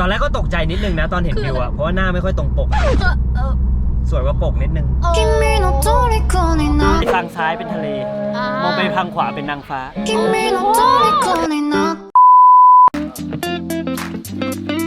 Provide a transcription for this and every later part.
ตอนแรกก็ตกใจนิดนึงนะตอนเห็นวิวอะเพราะว่าหน้าไม่ค่อยตรงปกอะ เออเออ สวยกว่าปกนิดนึง โอ้ 君の虜になっ ทางซ้ายเป็นทะเล าม องไปทางขวาเป็นนางฟ้า 君の虜になっ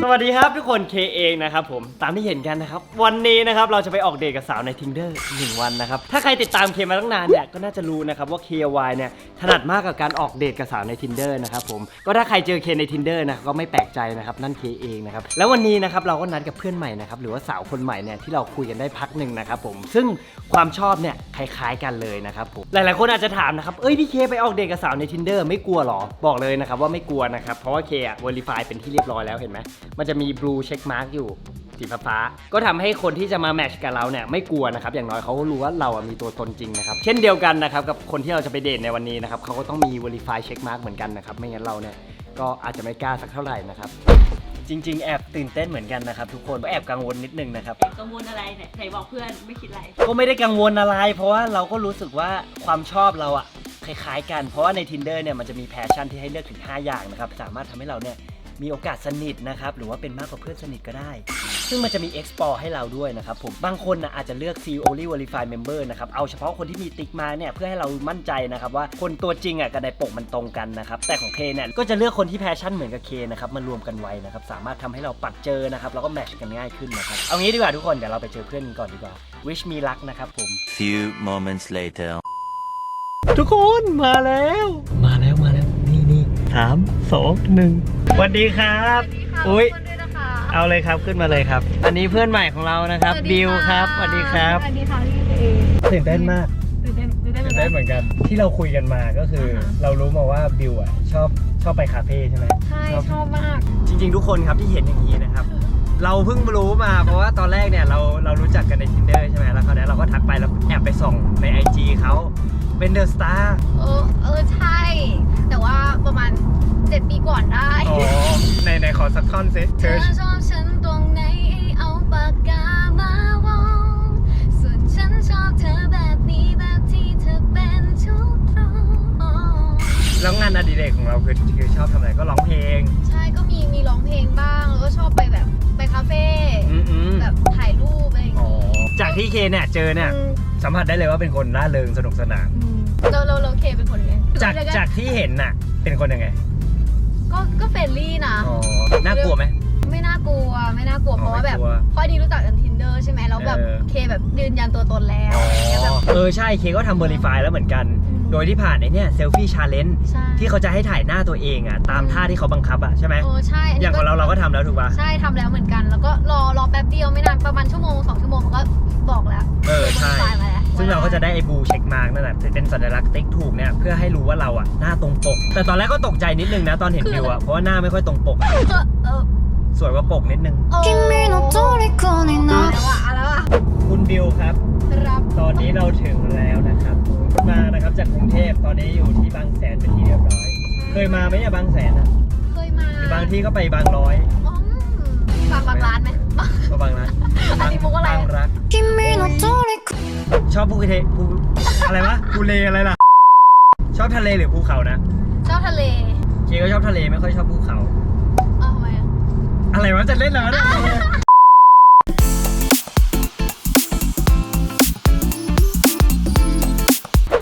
สวัสดีครับทุกคนเคเองนะครับผมตามที่เห็นกันนะครับ วันนี้นะครับเราจะไปออกเดทกับสาวใน Tinder หนึ่งวันนะครับ ถ้าใครติดตามเคมาตั้งนานเนี่ยก็น่าจะรู้นะครับว่า KY เนี่ยถนัดมากกับการออกเดทกับสาวใน Tinder นะครับผมก็ถ้าใครเจอเคใน Tinder นะก็ไม่แปลกใจนะครับนั่นเคเองนะครับแล้ววันนี้นะครับเราก็นัดกับเพื่อนใหม่นะครับหรือว่าสาวคนใหม่เนี่ยที่เราคุยกันได้พักหนึ่งนะครับผมซึ่งความชอบเนี่ยคล้ายๆกันเลยนะครับผมหลายๆคนอาจจะถามนะครับเอ้ยพี่เคไปออกเดทกับสาวใน Tinder ไม่กลัวหรอบอกเลยนะครับว่าไม่กลัวนะครับเพราะว่าเคอะ verify เป็นที่เรียบร้อยแล้วเห็นไหมมันจะมี blue check mark อยู่สีฟ้าๆก็ทำให้คนที่จะมาแมทช์กับเราเนี่ยไม่กลัวนะครับ อย่างน้อยเขาก็รู้ว่าเราอะมีตัวตนจริงนะครับ เช่นเดียวกันนะครับกับคนที่เราจะไปเดทในวันนี้นะครับเขาก็ต้องมี verify check mark เหมือนกันนะครับ ไม่งั้นเราเนี่ยก็อาจจะไม่กล้าสักเท่าไหร่นะครับ จริง ๆ แอบตื่นเต้นเหมือนกันนะครับทุกคนก็แอบกังวลนิดนึงนะครับกังวลอะไรไหนไหนบอกเพื่อนไม่คิดอะไร ก็ไม่ได้กังวลอะไร เพราะว่าเราก็รู้สึกว่าความชอบเราอะคล้ายๆ กัน เพราะว่าใน tinder เนี่ยมันจะมีแพชชั่นที่ให้เลือกถึง 5 อย่างนะครับสามารถทำให้เราเนี่ย มีโอกาสสนิทนะครับหรือว่าเป็นมากกว่าเพื่อนสนิทก็ได้ ซึ่งมันจะมี export ให้เราด้วยนะครับผมบางคนนะอาจจะเลือก see only verify member นะครับเอาเฉพาะคนที่มีติ๊กมาเนี่ยเพื่อให้เรามั่นใจนะครับว่าคนตัวจริงอะกับในปกมันตรงกันนะครับแต่ของเคเนี่ยก็จะเลือกคนที่แพชชั่นเหมือนกับเคนะครับมารวมกันไว้นะครับสามารถทำให้เราปักเจอนะครับแล้วก็แมทช์กันง่ายขึ้นนะครับเอางี้ดีกว่าทุกคนเดี๋ยวเราไปเจอเพื่อนกันก่อนดีกว่า wish me luck นะครับผม Few moments later. ทุกคนมาแล้ว มาแล้วมาแล้วนี่นี่สามสองหนึ่ง สวัสดีครับ อุ้ยคนด้วยนะคะเอาเลยครับขึ้นมาเลยครับ อันนี้เพื่อนใหม่ของเรานะครับสวัสบิดีวะครับสวัสดีครับสวัสดีค่ะพี่เอตื่นเต้นมากตื่นเต้นตื่นเต้นเหมืตื่อนนกันเต้นเหมือนกัน ที่เราคุยกันมาก็คืออเรารู้มาว่าบิวอะชอบชอบไปคาเฟ่ใช่ไหมใช่ชอบมาก จริง ๆ ทุกคนครับที่เห็นอย่างนี้นะครับเราเพิ่งรู้มาเพราะว่าตอนแรกเนี่ยเราเรารู้จักกันใน tinder ใช่ไหมแล้วคราวนี้เราก็ทักไปแล้วแอบไปส่องใน IG เขาเป็นเดอะสตาร์ อสักท่อนสิเธอชอบฉันตรงไหนให้เอาปากกามาวงส่วนฉันชอบเธอแบบนี้แบบที่เธอเป็นทุกตรงแล้วงานอดิเรกของเราคือคือชอบทำอะไรก็ร้องเพลง ใช่ก็มีมีร้องเพลงบ้าง แล้วก็ชอบไปแบบไปคาเฟ่อืมอืมแบบถ่ายรูปอะไรอย่างอ๋องี้จากที่เคเนี่ยเจอเนี่ยอืมสัมผัสได้เลยว่าเป็นคนร่าเริงสนุกสนานอืมเราเราเราเคเป็นคนไงจากจากที่เห็นน่ะเป็นคนยังไง น่ากลัวไหม ไม่น่ากลัวไม่น่ากลัวอ๋อเพราะว่าแบบไม่กลัวพอดีรู้จักกัน tinder ใช่ไหมแล้วแบบเออเคแบบยืนยันตัวตนแล้วอ๋ออะไรเงี้ยแบบเออใช่เคก็ทำเ e อร์ f ฟายแล้วเหมือนกันอืมโดยที่ผ่านไอ้เนี่ยเซลฟี่ชาเลนจ์ใช่ที่เขาจะให้ถ่ายหน้าตัวเองอะตามท่าที่เขาบังคับอะใช่ไหมเออใช่นอนี้ย่างของเราเราก็ทำแล้วถูกป่ะใช่ทำแล้วเหมือนกัน แล้วก็รอรอแป๊บเดียวไม่นานประมาณชั่วโมงสองชั่วโมงเขาก็บอกแล้วเออใช่ ซึ่งเราก็จะได้ไอ้บูเช็คมาร์กนั่นแหละเป็นสัญลักษณ์ติ๊กถูกเนี่ยเพื่อให้รู้ว่าเราอะหน้าตรงปก แต่ตอนแรกก็ตกใจนิดนึงนะตอนเห็นวิวอะเพราะว่าหน้าไม่ค่อยตรงปก สวยกว่าปกนิดนึงแล้วอะแล้วะคุณบิวครับ รับตอนนี้เราถึงแล้วนะครับมานะครับจากกรุงเทพตอนนี้อยู่ที่บางแสนเป็นที่เรียบร้อย เคยมาไหมอะบางแสนอะเคยมาบางที่ก็ไปบางร้อย อ๋อฟังบางร้านไหม ระวังนะอันนี้มุกอะไรตั้งรักชอบภูเทภูอะไรวะภูเลอะไรล่ะ ชอบทะเลหรือภูเขานะ ชอบทะเล เคก็ชอบทะเลไม่ค่อยชอบภูเขาอทำไมอะอะไรวะจะเล่นแล้วเนี่ย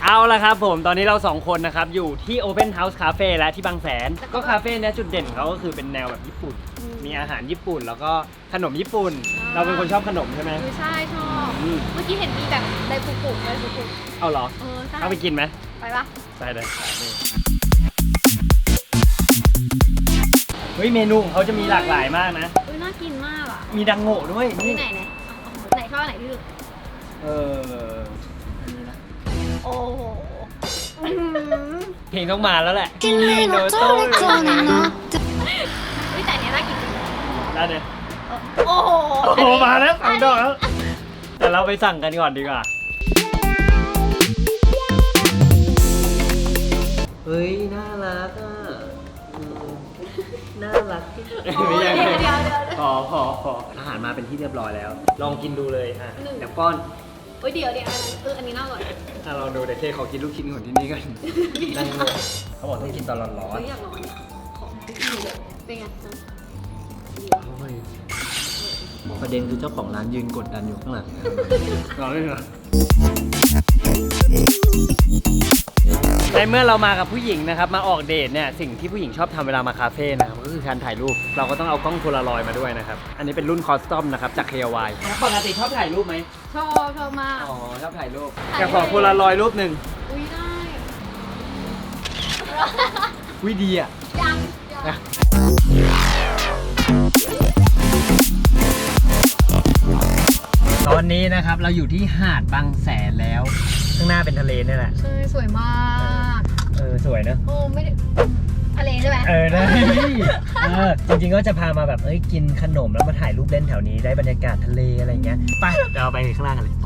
เอาละครับผมตอนนี้เราสองคนนะครับ อยู่ที่ Open House Cafe และที่บางแสน ก็คาเฟ่เนี้ยจุดเด่นเขาก็คือเป็นแนวแบบญี่ปุ่น มีอาหารญี่ปุ่นแล้วก็ขนมญี่ปุ่น เราเป็นคนชอบขนมใช่ไหม เออใช่ชอบ อืม เมื่อกี้เห็นมีแบบไดฟูกุไดฟูกุ เอาเหรอ เออใช่ เอาไปกินไหม ไปปะ ได้เลยเฮ้ยเมนูของเขาจะมีหลากหลายมากนะ อุ้ยน่ากินมากอ่ะ มีดังโง่ด้วย ที่ นี่ ไหนไหนไหนชอบไหนที่สุด เอออันนี้นะ โอ้โห เพลงต้องมาแล้วแหละ 君の虜になっ ได้เลยโอ้โหโอ้โหมาแล้วสองดอกแล้วแต่เราไปสั่งกันก่อนดีกว่าเฮ้ยน่ารักอะอืมน่ารักที่เดี๋ยวเดี๋ยวเดี๋ยวเดี๋ยวพอพอพออาหารมาเป็นที่เรียบร้อยแล้ว ลองกินดูเลยอะเดี๋ยวป้อนเฮ้ยเดี๋ยวเดี๋ยวเอออันนี้น่าอร่อยอะลองดูเดี๋ยวเทขอกินลูกชิ้นของที่นี่กันนั่งงงเขาบอกต้องกินตอนร้อนเฮ้ยอยากลองอันนี้ขอเป็นไง ๆเฮ้ยประเด็นคือเจ้าของร้านยืนกดดันอยู่ข้างหลังรอเลยเหรอในเมื่อเรามากับผู้หญิงนะครับ มาออกเดทเนี่ยสิ่งที่ผู้หญิงชอบทำเวลามาคาเฟ่นะครับก็คือการถ่ายรูป เราก็ต้องเอากล้องโพลารอยด์มาด้วยนะครับ อันนี้เป็นรุ่นคอสตอมนะครับจาก KY ปกติชอบถ่ายรูปไหมชอบชอบมาก อ๋อชอบถ่ายรูปถ่ายจะขอโพลารอยด์รูปหนึ่งอุ้ยได้วิดีอะ ยังยัง ตอนนี้นะครับเราอยู่ที่หาดบางแสนแล้ว ข้างหน้าเป็นทะเลนี่แหละ ใช่สวยมากเออสวยเนอะโอ้ไม่ได้ทะเลใช่ไหมเออได้เออจริงๆก็จะพามาแบบเอ้ยกินขนมแล้วมาถ่ายรูปเล่นแถวนี้ได้บรรยากาศทะเลอะไรเงี้ยไปเดี๋ยวเราไปข้างล่างกันเลย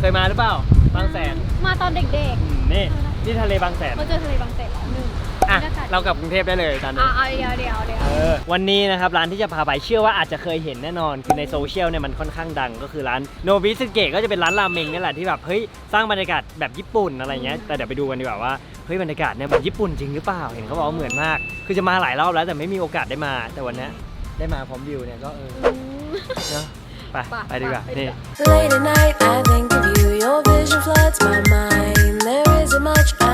เคยมาหรือเปล่าบางแสนมาตอนเด็กอืมนี่นี่ทะเลบางแสนๆมาเจอทะเลบางแสนหนึ่ง อะบรรยากาศเรากลับกรุงเทพได้เลยตอนนี้อะเอาเดี๋ยวเดี๋ยวเดี๋ยวเออวันนี้นะครับร้านที่จะพาไปเชื่อว่าอาจจะเคยเห็นแน่นอน คือในโซเชียลเนี่ยมันค่อนข้างดังก็คือร้านโนบิสเกะก็จะเป็นร้านราเมงนี่แหละที่แบบเฮ้ยสร้างบรรยากาศแบบญี่ปุ่นอะไรเงี้ยแต่เดี๋ยวไปดูกันดีกว่าว่าเฮ้ยบรรยากาศเนี่ยแบบญี่ปุ่นจริงหรือเปล่าเห็นเขาบอกว่าเหมือนมาก คือจะมาหลายรอบแล้วแต่ไม่มีโอกาสได้มา แต่วันเนี้ยได้มาพร้อมวิวเนี่ยก็เอออืมเนาะไปไปดีกว่าไปดีนี่กว่า Late at night, I think of you. Your vision floods my mind. There isn't much I wouldn't do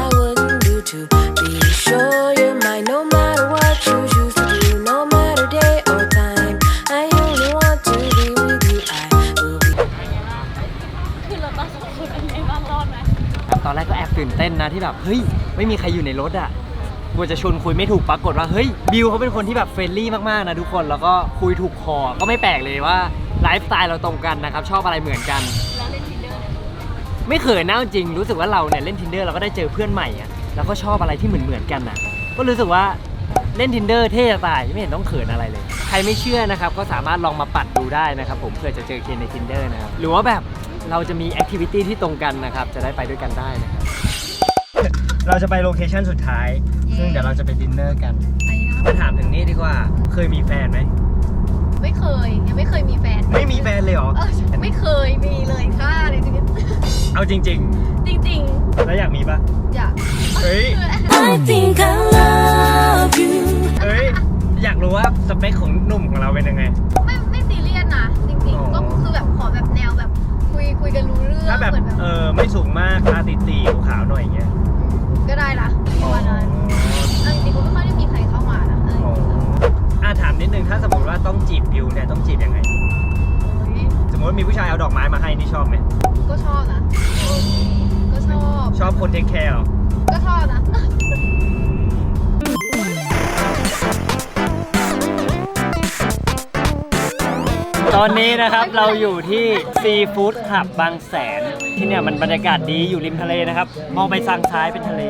to be sure you're mine. No matter what you choose to do, no matter day or time. I only want to be with you. I will be. คือเราต้องสองคนเป็นไงบ้างรอดไหมตอนแรกก็แอบตื่นเต้นนะที่แบบเฮ้ยไม่มีใครอยู่ในรถอะกลัวจะชวนคุยไม่ถูกปรากฏว่าเฮ้ยบิวเขาเป็นคนที่แบบเฟรนลี่มากๆนะทุกคนแล้วก็คุยถูกคอก็ไม่แปลกเลยว่าไลฟ์สไตล์เราตรงกันนะครับชอบอะไรเหมือนกัน แล้วเล่นทินเดอร์ไม่เขินนะจริงรู้สึกว่าเราเนี่ยเล่น tinder เราก็ได้เจอเพื่อนใหม่อะ แล้วก็ชอบอะไรที่เหมือนเหมือนๆกันอะก็รู้สึกว่าเล่น tinder เท่จะตายไม่เห็นต้องเขินอะไรเลย ใครไม่เชื่อนะครับก็สามารถลองมาปัดดูได้นะครับผมเผื่อจะเจอเคนใน tinder นะครับหรือว่าแบบเราจะมีแอคทิวิตี้ที่ตรงกันนะครับจะได้ไปด้วยกันได้นะครับเราจะไปโลเคชั่นสุดท้าย ซึ่งเดี๋ยวเราจะไปดินเนอร์กันไอ้ยะมาถามถึงนี่ดีกว่าเคยมีแฟนไหมไม่เคยยังไม่เคยมีแฟน ไม่มีแฟนเลยเหรอเออไม่เคยมีเลยค่ะในชีวิตเอาจริงจริง ๆ แล้วอยากมีปะๆอยาก เฮ้ย I think I love you. เฮ้ย อยากรู้ว่าสเปคของหนุ่มของเราเป็นยังไง ไม่ไม่ซีเรียสนะจริงอ๋อๆก็คือแบบขอแบบแนวแบบคุยคุยกันรู้เรื่องถ้าแบบ เหมือนแบบเออ ไม่สูงมากตาตีตีๆขาวๆหน่อยอย่างเงี้ยก็ได้นะประมาณนั้นเออจริงๆก็ไม่ค่อยได้มีใครเข้ามานะเอออ๋ออะถามนิดนึง ถ้าสมมติว่าต้องจีบบิวเนี่ยต้องจีบยังไงโอ้ยสมมติว่ามีผู้ชายเอาดอกไม้มาให้นี่ชอบไหม ก็ชอบนะก็ชอบชอบคนเทคแคร์หรอ ก็ชอบนะตอนนี้นะครับเราอยู่ที่ซีฟู้ดคลับบางแสน ที่เนี่ยมันบรรยากาศดีอยู่ริมทะเลนะครับ มองไปทางซ้ายเป็นทะเล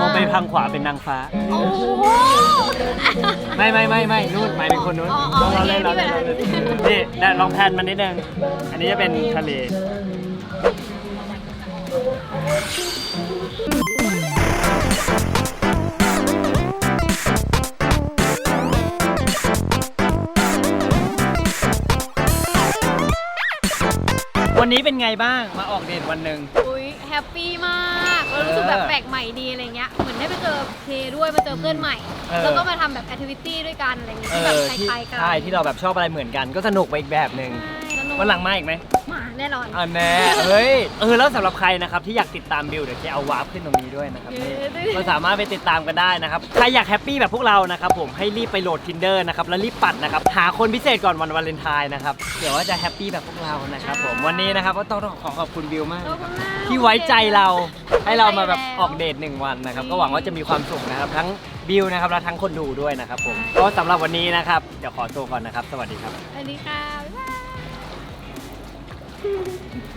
มองไปทางขวาเป็นนางฟ้า โอ้โห ไม่ไม่ไม่ไม่นู่นหมายถึงคนนู้นอ๋ออ๋อเราเล่นโอเราเคเล่นที่เราแบบเล่นนี่ได้ลองแพนมันนิดนึง อันนี้จะเป็นทะเล วันนี้เป็นไงบ้างมาออกเดทวันหนึ่ง อุ้ยแฮปปี้มากแล้วรู้สึกแบบแปลกใหม่ดีอะไรเงี้ย เหมือนได้ไปเจอเคด้วยมาเจอเพื่อนใหม่ เออ แล้วก็มาทำแบบแอคทิวิตี้ด้วยกันอะไรเงี้ยเอที่แบบอคที่ล้ายๆกันใช่ที่เราแบบชอบอะไรเหมือนกัน ก็สนุกไปอีกแบบหนึ่งสนุกวันหลังมาอีกไหมมา แน่นอนอ่าแน่เอ้ย เออ แล้วสำหรับใครนะครับ ที่อยากติดตามบิวเดี๋ยวจะเอาวาร์ปขึ้นตรงนี้ด้วยนะครับนี่ก็สามารถไปติดตามกันได้นะครับ ใครอยากแฮปปี้แบบพวกเรานะครับผมให้รีบไปโหลด Tinder นะครับ แล้วรีบปัดนะครับ หาคนพิเศษก่อนวันวาเลนไทน์นะครับ เดี๋ยวว่าจะแฮปปี้แบบพวกเรานะครับผม วันนี้นะครับก็ต้องขอขอบคุณบิวมาก ขอบคุณมาก ที่ไว้ใจเราให้เรามาแบบไว้ใจแล้วออกเดทหนึ่งวันนะครับ ก็หวังว่าจะมีความสุขนะครับ ทั้งบิวนะครับและทั้งคนดูด้วยนะครับผม ก็สำหรับวันนี้นะครับเดี๋ยวขอตัวก่อนนะครับ สวัสดีครับ สวัสดีค่ะ Thank you.